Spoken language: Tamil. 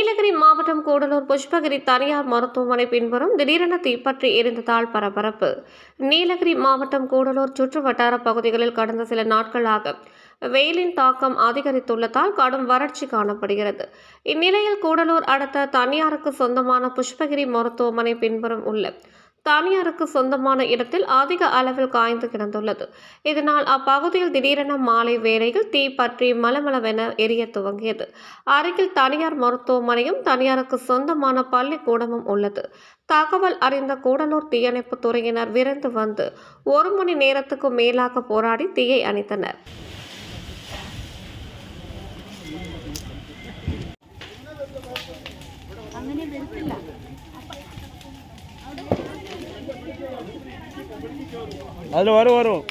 நீலகிரி மாவட்டம் கூடலூர் புஷ்பகிரி தனியார் மருத்துவமனை பின்புறம் திடீரென தீப்பற்றி எரிந்ததால் பரபரப்பு. நீலகிரி மாவட்டம் கூடலூர் சுற்று வட்டார பகுதிகளில் கடந்த சில நாட்களாக வெயிலின் தாக்கம் அதிகரித்துள்ளதால் கடும் வறட்சி காணப்படுகிறது. இந்நிலையில் கூடலூர் அடுத்த தனியாருக்கு சொந்தமான புஷ்பகிரி மருத்துவமனை பின்புறம் உள்ள தனியாருக்கு சொந்தமான இடத்தில் அதிக அளவில் காய்ந்து கிடந்துள்ளது. இதனால் அப்பகுதியில் திடீரென மாலை வேளையில் தீ பற்றி மலமளவென எரிய துவங்கியது. அருகில் தனியார் மருத்துவமனையும் தனியாருக்கு சொந்தமான பள்ளிக்கூடமும் உள்ளது. தகவல் அறிந்த கூடலூர் தீயணைப்பு துறையினர் விரைந்து வந்து ஒரு மணி நேரத்துக்கு மேலாக போராடி தீயை அணைத்தனர். હાલો હાલો હાલો.